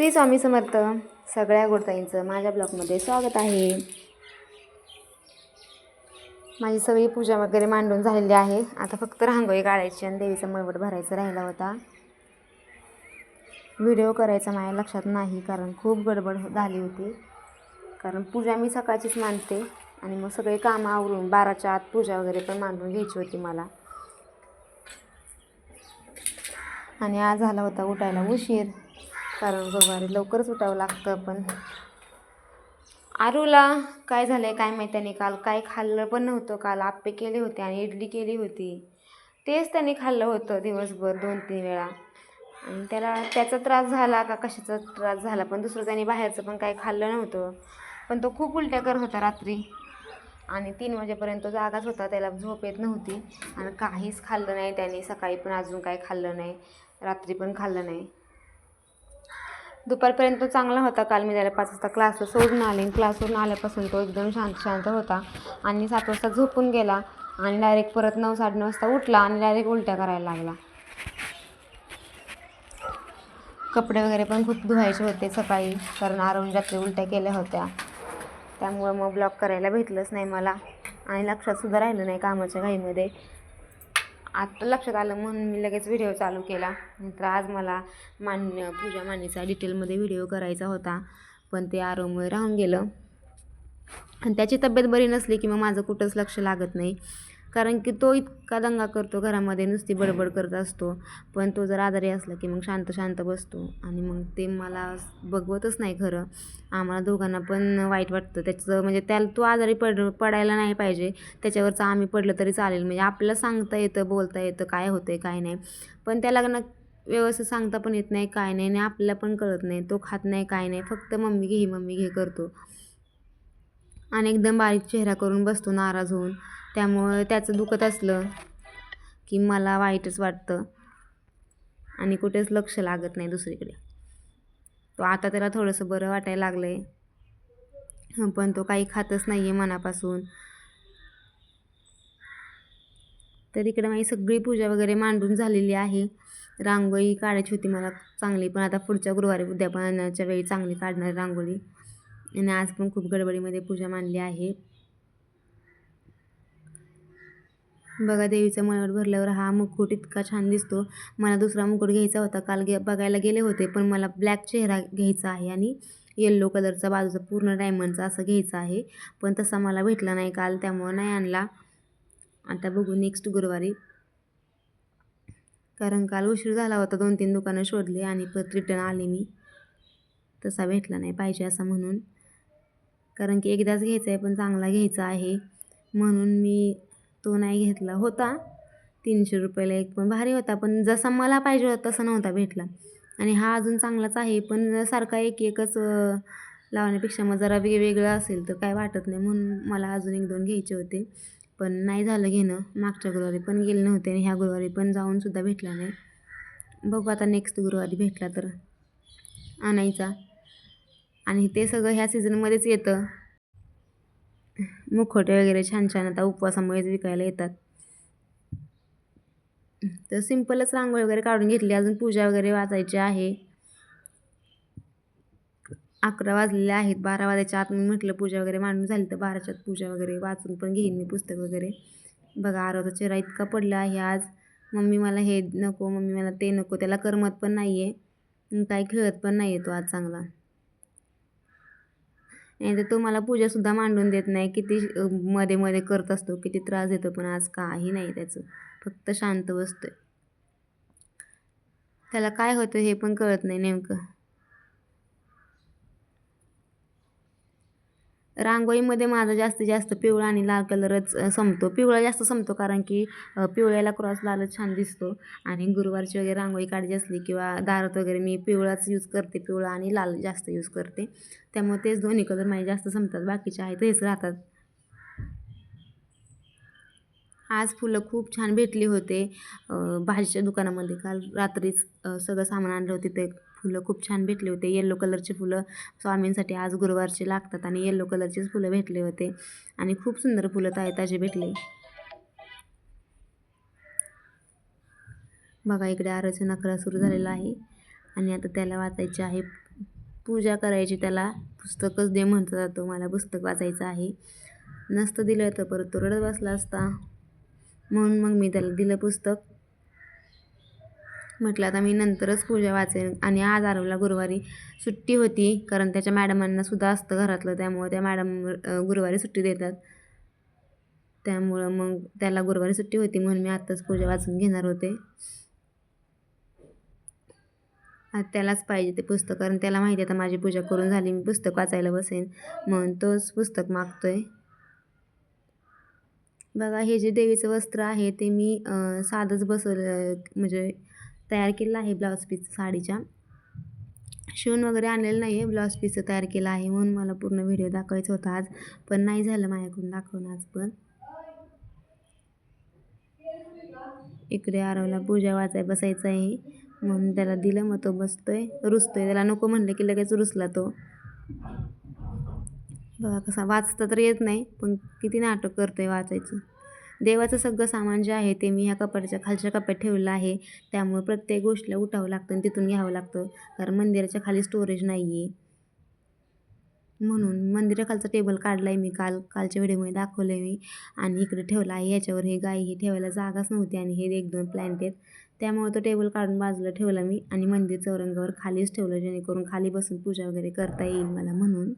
श्री स्वामी समर्थ सगळ्या गोडताईंचं माझ्या ब्लॉगमध्ये स्वागत आहे. माझी सगळी पूजा वगैरे मांडून झालेली आहे. आता फक्त रांगोळी काढायची आणि देवीचा मळवट भरायचा राहिला होता. व्हिडिओ करायचा माझ्या लक्षात नाही कारण खूप गडबड झाली होती. कारण पूजा मी सकाळचीच मांडते आणि मग सगळे कामं आवरून बाराच्या आत पूजा वगैरे पण मांडून घ्यायची होती मला. आणि आज झाला होता उठायला उशीर. कारण गुरुवारी लवकरच उठावं लागतं पण आरूला काय झालं आहे काय माहीत त्याने काल काय खाल्लं पण नव्हतं. काल आप्पे केले होते आणि इडली केली होती. तेच त्याने खाल्लं होतं दिवसभर दोन तीन वेळा. आणि त्याला त्याचा त्रास झाला का कशाचा त्रास झाला पण दुसरं त्याने बाहेरचं पण काही खाल्लं नव्हतं. पण तो खूप उलट्या करत होता रात्री. आणि तीन वाजेपर्यंत तो जागाच होता त्याला झोप येत नव्हती. आणि काहीच खाल्लं नाही त्याने सकाळी पण अजून काही खाल्लं नाही रात्री पण खाल्लं नाही. दुपारपर्यंत तो चांगला होता. काल मी त्याला पाच वाजता क्लासला सोडून आले. क्लासवरून आल्यापासून तो एकदम शांत शांत होता. आणि सात वाजता झोपून गेला. आणि डायरेक्ट परत नऊ साडे नऊ वाजता उठला आणि डायरेक्ट उलट्या करायला लागला. कपडे वगैरे पण खूप धुवायचे होते सकाळी. कारण आरवून रात्री उलट्या केल्या होत्या. त्यामुळं मग ब्लॉक करायला भेटलंच नाही मला. आणि लक्षातसुद्धा राहिलं नाही कामाच्या घाईमध्ये. आत्ता लक्षात आलं म्हणून मी लगेच व्हिडिओ चालू केला. नंतर आज मला मान्य पूजा मानेचा डिटेलमध्ये व्हिडिओ करायचा होता. पण ते आरोमुळे राहून गेलं. आणि त्याची तब्येत बरी नसली की मग माझं कुठंच लक्ष लागत नाही. कारण की तो इतका दंगा करतो घरामध्ये नुसती बडबड करत असतो. पण तो जर आजारी असला की मग शांत शांत बसतो. आणि मग ते मला बघवतच नाही खरं. आम्हाला दोघांना पण वाईट वाटतं. त्याचं म्हणजे त्याला तो आजारी पड पडायला नाही पाहिजे. त्याच्यावरचं आम्ही पडलं तरी चालेल. म्हणजे आपल्याला सांगता येतं बोलता येतं काय होतं काय नाही. पण त्याला ना व्यवस्थित सांगता पण येत नाही काय नाही. आणि आपल्याला पण कळत नाही. तो खात नाही काय नाही. फक्त मम्मी घे मम्मी घे करतो. आणि एकदम बारीक चेहरा करून बसतो नाराज होऊन. त्यामुळं त्याचं दुखत असलं की मला वाईटच वाटतं. आणि कुठेच लक्ष लागत नाही दुसरीकडे. तो आता त्याला थोडंसं बरं वाटायला लागलं आहे पण तो काही खातच नाही आहे मनापासून. तर इकडे माझी सगळी पूजा वगैरे मांडून झालेली आहे. रांगोळी काढायची होती मला चांगली पण आता पुढच्या गुरुवारी उद्यापनाच्या वेळी चांगली काढणार रांगोळी. आणि आज पण खूप गडबडीमध्ये पूजा मांडली आहे. बघा देवीचा मळवट भरल्यावर हा मुकुट इतका छान दिसतो. मला दुसरा मुकुट घ्यायचा होता. काल गे बघायला गेले होते पण मला ब्लॅक चेहरा घ्यायचा आहे आणि येल्लो कलरचा बाजूचा पूर्ण डायमंडचा असं घ्यायचा आहे. पण तसा मला भेटला नाही काल त्यामुळं नाही आणला. आता बघू नेक्स्ट गुरुवारी. कारण काल उशीर झाला होता दोन तीन दुकानं शोधले आणि परत रिटर्न आले मी. तसा भेटला नाही पाहिजे असा म्हणून. कारण की एकदाच घ्यायचा आहे पण चांगला घ्यायचा आहे. म्हणून मी तो नाही घेतला होता. तीनशे रुपयाला एक पण भारी होता पण जसा मला पाहिजे होता तसा नव्हता भेटला. आणि हा अजून चांगलाच आहे पण सारखा एक एकच लावण्यापेक्षा मग जरा वेगवेगळं असेल तर काय वाटत नाही म्हणून मला अजून एक दोन घ्यायचे होते. पण नाही झालं घेणं. मागच्या गुरुवारी पण गेले नव्हते आणि ह्या गुरुवारी पण जाऊनसुद्धा भेटला नाही. बघू आता नेक्स्ट गुरुवारी भेटला तर आणायचा. आणि ते सगळं ह्या सीझनमध्येच येतं. मुखवटे वगैरे छान छान आता उपवासामुळेच विकायला येतात. तर सिम्पलच रांगोळी वगैरे काढून घेतली. अजून पूजा वगैरे वाचायची आहे. अकरा वाजलेले आहेत. बारा वाजायच्या आत मी म्हटलं पूजा वगैरे मांडून झाली तर बाराच्यात पूजा वगैरे वाचून पण घेईन मी पुस्तक वगैरे. बघा आरोचा चेहरा इतका पडला आहे आज. मम्मी मला हे नको मम्मी मला ते नको त्याला करमत पण नाही आहे काही खेळत पण नाही आहे तो आज चांगला. नाही तर तो मला पूजासुद्धा मांडून देत नाही. किती मध्ये मध्ये करत असतो किती त्रास देतो पण आज काही नाही त्याचं. फक्त शांत बसतोय. त्याला काय होतं हे पण कळत नाही नेमकं. रांगोळीमध्ये माझा जास्तीत जास्त पिवळा आणि लाल कलरच संपतो. पिवळा जास्त संपतो कारण की पिवळ्याला क्रॉस लालच छान दिसतो. आणि गुरुवारची वगैरे रांगोळी काढायची असली किंवा दारात वगैरे मी पिवळाच यूज करते पिवळा आणि लाल जास्त यूज करते. त्यामुळे तेच दोन्ही कलर माझे जास्त संपतात. बाकीचे आहेत हेच राहतात. आज फुलं खूप छान भेटली होते. भाजीच्या दुकानामध्ये. काल रात्रीच सगळं सामान आणलं होते ते फुलं खूप छान भेटले होते. येल्लो कलरचे फुलं स्वामींसाठी आज गुरुवारचे लागतात आणि येल्लो कलरचेच फुलं भेटले होते. आणि खूप सुंदर फुलं ताजे ताजे भेटले. बघा इकडे आरोचा नखरा सुरू झालेला आहे. आणि आता त्याला वाचायचे आहे. पूजा करायची त्याला पुस्तकच दे म्हणतो जातो मला पुस्तक वाचायचं आहे. नसतं दिलं तर परत तो रडत बसला असता. म्हणून मग मी त्याला दिलं पुस्तक. म्हटलं आता मी नंतरच पूजा वाचेन. आणि आज आरवला गुरुवारी सुट्टी होती कारण त्याच्या मॅडमांना सुद्धा असतं घरातलं त्यामुळं त्या मॅडम गुरुवारी सुट्टी देतात. त्यामुळं मग त्याला गुरुवारी सुट्टी होती म्हणून मी आत्ताच पूजा वाचून घेणार होते. आज त्यालाच पाहिजे ते पुस्तक कारण त्याला माहिती आहे आता माझी पूजा करून झाली मी पुस्तक वाचायला बसेन. म्हणून तोच पुस्तक मागतोय. बघा हे जे देवीचं वस्त्र आहे ते मी साधंच बसवलं म्हणजे तयार केलेलं आहे ब्लाऊज पीस साडीच्या शिवून वगैरे आणलेलं नाही आहे ब्लाऊज पीसचं तयार केलं आहे म्हणून मला पूर्ण व्हिडिओ दाखवायचा होता आज पण नाही झालं माझ्याकडून दाखवून आज पण. इकडे आरवला पूजा वाचाय बसायचं आहे म्हणून त्याला दिलं मग तो बसतोय रुसतोय. त्याला नको म्हणलं की लगेच रुसला तो. बघा कसा वाचता तर येत नाही पण किती नाटक करतोय वाचायचं. देवाचं सगळं सामान जे आहे ते मी ह्या कपाटाच्या खालच्या कपाट ठेवलं आहे. त्यामुळे प्रत्येक गोष्टीला उठावं लागतं आणि तिथून घ्यावं लागतं. कारण मंदिराच्या खाली स्टोरेज नाही आहे म्हणून मंदिराखालचा टेबल काढला आहे मी काल. कालच्या व्हिडिओमध्ये दाखवलं आहे मी. आणि इकडे ठेवला आहे. याच्यावर हे गाई हे ठेवायला जागाच नव्हती आणि हे एक दोन प्लॅन्ट आहेत. त्यामुळे तो टेबल काढून बाजूला ठेवला मी आणि मंदिर चौरंगावर खालीच ठेवलं जेणेकरून खाली बसून पूजा वगैरे करता येईल मला म्हणून.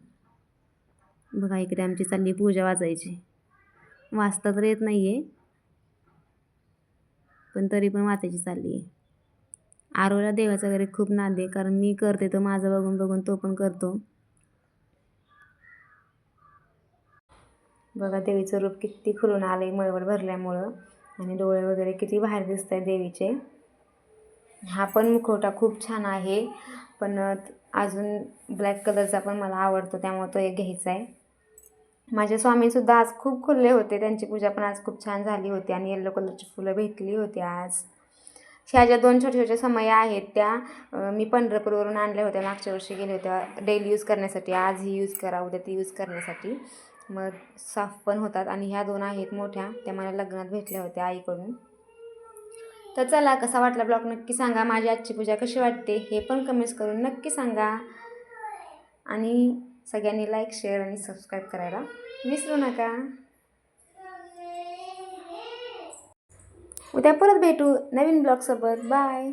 बघा इकडे आमची चालली पूजा वाजायची वाचता तर येत नाही आहे पण तरी पण वाचायची चालली आहे. आरोला देवाचा वगैरे खूप नाद आहे. कारण मी करते तो माझं बघून बघून तो पण करतो. बघा देवीचं रूप किती खुलून आलं आहे मळवळ भरल्यामुळं. आणि डोळे वगैरे किती बाहेर दिसत आहेत देवीचे. हा पण मुखवटा खूप छान आहे. पण अजून ब्लॅक कलरचा पण मला आवडतो. त्यामुळे तो एक घ्यायचा आहे माझे स्वामीसुद्धा आज खूप खुलले होते. त्यांची पूजा पण आज खूप छान झाली होती आणि येल्लो कलरची फुलं भेटली होती आज. ह्या ज्या दोन छोट्या छोट्या समया आहेत त्या मी पंढरपूरवरून आणल्या होत्या. मागच्या वर्षी गेल्या होत्या. डेली यूज करण्यासाठी आज ही यूज करा उद्या ती यूज करण्यासाठी. मग साफ पण होतात आणि ह्या दोन आहेत मोठ्या. त्या मला लग्नात भेटल्या होत्या आईकडून. तर चला कसा वाटला ब्लॉग नक्की सांगा. माझी आजची पूजा कशी वाटते हे पण कमेंट्स करून नक्की सांगा. आणि सगळ्यांनी लाईक शेअर आणि सबस्क्राईब करायला विसरू नका. उद्या परत भेटू नवीन ब्लॉगसोबत बाय